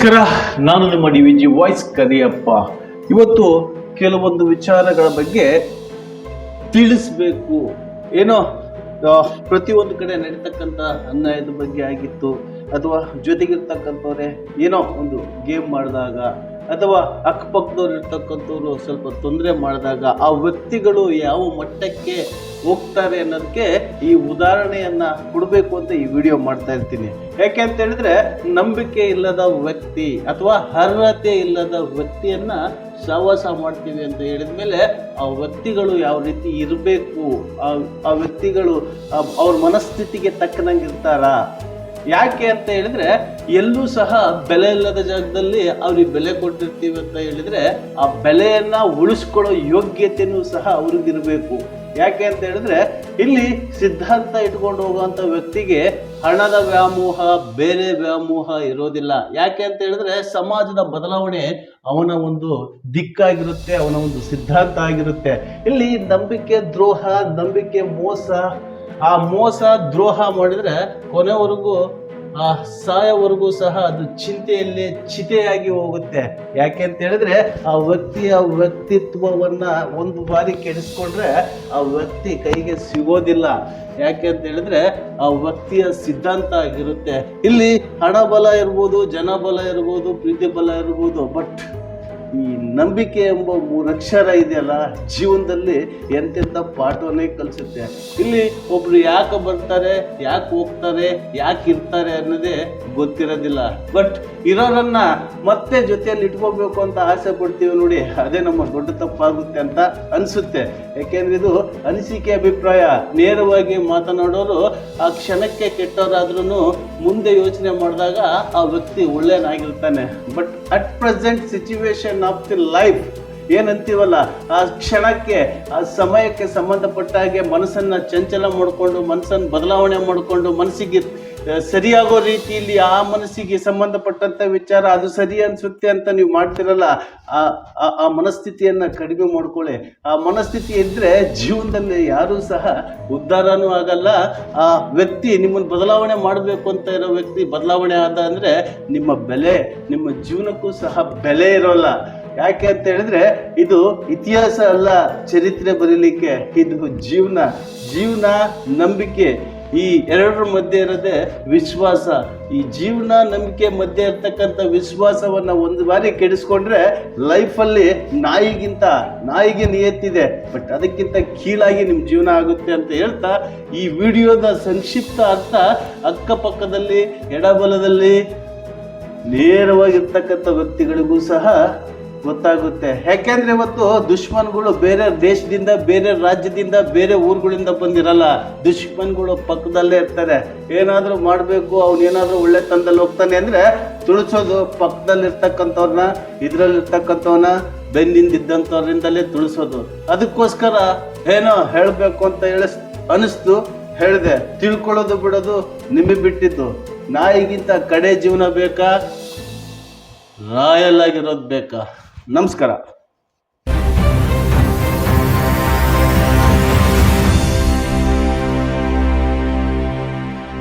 ನಮಸ್ಕಾರ, ನಾನು ನಿಮ್ಮ D V G voice Kariyappa. ಇವತ್ತು ಕೆಲವೊಂದು ವಿಚಾರಗಳ ಬಗ್ಗೆ ತಿಳಿಸ್ಬೇಕು. ಏನೋ ಪ್ರತಿಯೊಂದು ಕಡೆ ನಡೀತಕ್ಕಂಥ ಅನ್ಯಾಯದ ಬಗ್ಗೆ ಆಗಿತ್ತು, ಅಥವಾ ಜೊತೆಗಿರ್ತಕ್ಕಂಥವ್ರೆ ಏನೋ ಒಂದು ಗೇಮ್ ಮಾಡಿದಾಗ ಅಥವಾ ಅಕ್ಕಪಕ್ಕದವ್ರು ಇರ್ತಕ್ಕಂಥವ್ರು ಸ್ವಲ್ಪ ತೊಂದರೆ ಮಾಡಿದಾಗ ಆ ವ್ಯಕ್ತಿಗಳು ಯಾವ ಮಟ್ಟಕ್ಕೆ ಹೋಗ್ತಾರೆ ಅನ್ನೋದಕ್ಕೆ ಈ ಉದಾಹರಣೆಯನ್ನು ಕೊಡಬೇಕು ಅಂತ ಈ ವಿಡಿಯೋ ಮಾಡ್ತಾ ಇರ್ತೀನಿ. ಯಾಕೆ ಅಂತ ಹೇಳಿದ್ರೆ ನಂಬಿಕೆ ಇಲ್ಲದ ವ್ಯಕ್ತಿ ಅಥವಾ ಅರ್ಹತೆ ಇಲ್ಲದ ವ್ಯಕ್ತಿಯನ್ನು ಸಹವಾಸ ಮಾಡ್ತೀವಿ ಅಂತ ಹೇಳಿದ ಮೇಲೆ ಆ ವ್ಯಕ್ತಿಗಳು ಯಾವ ರೀತಿ ಇರಬೇಕು? ಆ ವ್ಯಕ್ತಿಗಳು ಅವ್ರ ಮನಸ್ಥಿತಿಗೆ ತಕ್ಕನಂಗೆ ಇರ್ತಾರಾ? ಯಾಕೆ ಅಂತ ಹೇಳಿದ್ರೆ, ಎಲ್ಲೂ ಸಹ ಬೆಲೆ ಇಲ್ಲದ ಜಾಗದಲ್ಲಿ ಅವ್ರಿಗೆ ಬೆಲೆ ಕೊಟ್ಟಿರ್ತೀವಿ ಅಂತ ಹೇಳಿದ್ರೆ, ಆ ಬೆಲೆಯನ್ನ ಉಳಿಸ್ಕೊಳ್ಳೋ ಯೋಗ್ಯತೆಯೂ ಸಹ ಅವ್ರಿಗಿರ್ಬೇಕು. ಯಾಕೆ ಅಂತ ಹೇಳಿದ್ರೆ, ಇಲ್ಲಿ ಸಿದ್ಧಾಂತ ಇಟ್ಕೊಂಡು ಹೋಗುವಂತ ವ್ಯಕ್ತಿಗೆ ಹಣದ ವ್ಯಾಮೋಹ, ಬೇರೆ ವ್ಯಾಮೋಹ ಇರೋದಿಲ್ಲ. ಯಾಕೆ ಅಂತ ಹೇಳಿದ್ರೆ, ಸಮಾಜದ ಬದಲಾವಣೆ ಅವನ ಒಂದು ದಿಕ್ಕಾಗಿರುತ್ತೆ, ಅವನ ಒಂದು ಸಿದ್ಧಾಂತ ಆಗಿರುತ್ತೆ. ಇಲ್ಲಿ ನಂಬಿಕೆ ದ್ರೋಹ, ನಂಬಿಕೆ ಮೋಸ ಆ ಮೋಸ, ದ್ರೋಹ ಮಾಡಿದ್ರೆ ಕೊನೆವರೆಗೂ, ಆ ಸಾಯವರೆಗೂ ಸಹ ಅದು ಚಿಂತೆಯಲ್ಲಿ ಚಿತೆಯಾಗಿ ಹೋಗುತ್ತೆ. ಯಾಕೆ ಅಂತ ಹೇಳಿದ್ರೆ, ಆ ವ್ಯಕ್ತಿಯ ವ್ಯಕ್ತಿತ್ವವನ್ನ ಒಂದು ಬಾರಿ ಕೆಡಿಸ್ಕೊಂಡ್ರೆ ಆ ವ್ಯಕ್ತಿ ಕೈಗೆ ಸಿಗೋದಿಲ್ಲ. ಯಾಕೆ ಅಂತ ಹೇಳಿದ್ರೆ, ಆ ವ್ಯಕ್ತಿಯ ಸಿದ್ಧಾಂತ ಆಗಿರುತ್ತೆ. ಇಲ್ಲಿ ಹಣ ಬಲ ಇರ್ಬೋದು ಜನ ಬಲ ಇರ್ಬೋದು ಪ್ರೀತಿ ಬಲ ಇರ್ಬೋದು ಬಟ್ ಈ ನಂಬಿಕೆ ಎಂಬ ಮೂರಕ್ಷರ ಇದೆಯಲ್ಲ, ಜೀವನದಲ್ಲಿ ಎಂತೆಂಥ ಪಾಠವನ್ನೇ ಕಲಿಸುತ್ತೆ. ಇಲ್ಲಿ ಒಬ್ರು ಯಾಕೆ ಬರ್ತಾರೆ, ಯಾಕೆ ಹೋಗ್ತಾರೆ, ಯಾಕೆ ಇರ್ತಾರೆ ಅನ್ನೋದೇ ಗೊತ್ತಿರೋದಿಲ್ಲ. ಬಟ್ ಇರೋರನ್ನ ಮತ್ತೆ ಜೊತೆಯಲ್ಲಿ ಇಟ್ಕೋಬೇಕು ಅಂತ ಆಸೆ ಪಡ್ತೀವಿ ನೋಡಿ, ಅದೇ ನಮ್ಮ ದೊಡ್ಡ ತಪ್ಪಾಗುತ್ತೆ ಅಂತ ಅನಿಸುತ್ತೆ. ಯಾಕೆಂದ್ರೆ ಇದು ಅನಿಸಿಕೆ ಅಭಿಪ್ರಾಯ. ನೇರವಾಗಿ ಮಾತನಾಡೋರು ಆ ಕ್ಷಣಕ್ಕೆ ಕೆಟ್ಟವರಾದ್ರೂ ಮುಂದೆ ಯೋಚನೆ ಮಾಡಿದಾಗ ಆ ವ್ಯಕ್ತಿ ಒಳ್ಳೆಯನಾಗಿರ್ತಾನೆ. But at present situation of the life ಏನಂತೀವಲ್ಲ? ಆ ಕ್ಷಣಕ್ಕೆ, ಆ ಸಮಯಕ್ಕೆ ಸಂಬಂಧಪಟ್ಟ ಹಾಗೆ ಮನಸ್ಸನ್ನು ಚಂಚಲ ಮಾಡಿಕೊಂಡು, ಮನಸ್ಸನ್ನು ಬದಲಾವಣೆ ಮಾಡಿಕೊಂಡು ಮನಸ್ಸಿಗೆ ಸರಿಯಾಗೋ ರೀತಿಯಲ್ಲಿ ಆ ಮನಸ್ಸಿಗೆ ಸಂಬಂಧಪಟ್ಟಂತ ವಿಚಾರ ಅದು ಸರಿ ಅನ್ಸುತ್ತೆ ಅಂತ ನೀವು ಮಾಡ್ತಿರಲ್ಲ ಆ, ಆ- ಮನಸ್ಥಿತಿಯನ್ನ ಕಡಿಮೆ ಮಾಡ್ಕೊಳ್ಳಿ. ಆ ಮನಸ್ಥಿತಿ ಇದ್ರೆ ಜೀವನದಲ್ಲಿ ಯಾರೂ ಸಹ ಉದ್ಧಾರನೂ ಆಗಲ್ಲ. ಆ ವ್ಯಕ್ತಿ ನಿಮ್ಮನ್ನು ಬದಲಾವಣೆ ಮಾಡಬೇಕು ಅಂತ ಇರೋ ವ್ಯಕ್ತಿ ಬದಲಾವಣೆ ಆದ ಅಂದ್ರೆ ನಿಮ್ಮ ಬೆಲೆ, ನಿಮ್ಮ ಜೀವನಕ್ಕೂ ಸಹ ಬೆಲೆ ಇರೋಲ್ಲ. ಯಾಕೆ ಅಂತ ಹೇಳಿದ್ರೆ ಇದು ಇತಿಹಾಸ ಅಲ್ಲ, ಚರಿತ್ರೆ ಬರೀಲಿಕ್ಕೆ. ಇದು ಜೀವನ ಜೀವನ ನಂಬಿಕೆ. ಈ ಎರಡರ ಮಧ್ಯೆ ಇರೋದೇ ವಿಶ್ವಾಸ, ಈ ಜೀವನ ನಂಬಿಕೆ ಮಧ್ಯೆ ಇರ್ತಕ್ಕಂಥ ವಿಶ್ವಾಸವನ್ನು ಒಂದು ಬಾರಿ ಕೆಡಿಸ್ಕೊಂಡ್ರೆ ಲೈಫಲ್ಲಿ ನಾಯಿಗಿಂತ, ನಾಯಿಗೆ ನಿಯತ್ತಿದೆ. ಬಟ್ ಅದಕ್ಕಿಂತ ಕೀಳಾಗಿ ನಿಮ್ಮ ಜೀವನ ಆಗುತ್ತೆ ಅಂತ ಹೇಳ್ತಾ ಈ ವಿಡಿಯೋದ ಸಂಕ್ಷಿಪ್ತ ಅರ್ಥ ಅಕ್ಕಪಕ್ಕದಲ್ಲಿ, ಎಡಬಲದಲ್ಲಿ ನೇರವಾಗಿರ್ತಕ್ಕಂಥ ವ್ಯಕ್ತಿಗಳಿಗೂ ಸಹ ಗೊತ್ತಾಗುತ್ತೆ. ಯಾಕೆಂದ್ರೆ ಇವತ್ತು ದುಶ್ಮನ್ಗಳು ಬೇರೆ ದೇಶದಿಂದ, ಬೇರೆ ರಾಜ್ಯದಿಂದ, ಬೇರೆ ಊರುಗಳಿಂದ ಬಂದಿರಲ್ಲ. ದುಶ್ಮನ್ಗಳು ಪಕ್ಕದಲ್ಲೇ ಇರ್ತಾರೆ. ಏನಾದರೂ ಮಾಡಬೇಕು, ಅವನು ಏನಾದರೂ ಒಳ್ಳೆ ತಂದಲ್ಲಿ ಹೋಗ್ತಾನೆ ಅಂದ್ರೆ ತುಳಿಸೋದು ಪಕ್ಕದಲ್ಲಿರ್ತಕ್ಕಂಥವ್ರನ್ನ ಇದರಲ್ಲಿರ್ತಕ್ಕಂಥವ್ನ ಬೆನ್ನಿಂದ ಇದ್ದಂಥವ್ರಿಂದಲೇ ತುಳಿಸೋದು. ಅದಕ್ಕೋಸ್ಕರ ಏನೋ ಹೇಳಬೇಕು ಅಂತ ಹೇಳಿ ಅನಿಸ್ತು, ಹೇಳಿದೆ. ತಿಳ್ಕೊಳ್ಳೋದು ಬಿಡೋದು ನಿಮಗೆ ಬಿಟ್ಟಿದ್ದು. ನಾಯಿಗಿಂತ ಕಡೆ ಜೀವನ ಬೇಕಾ? ರಾಯಲ್ ಆಗಿರೋದು ಬೇಕಾ? ನಮಸ್ಕಾರ.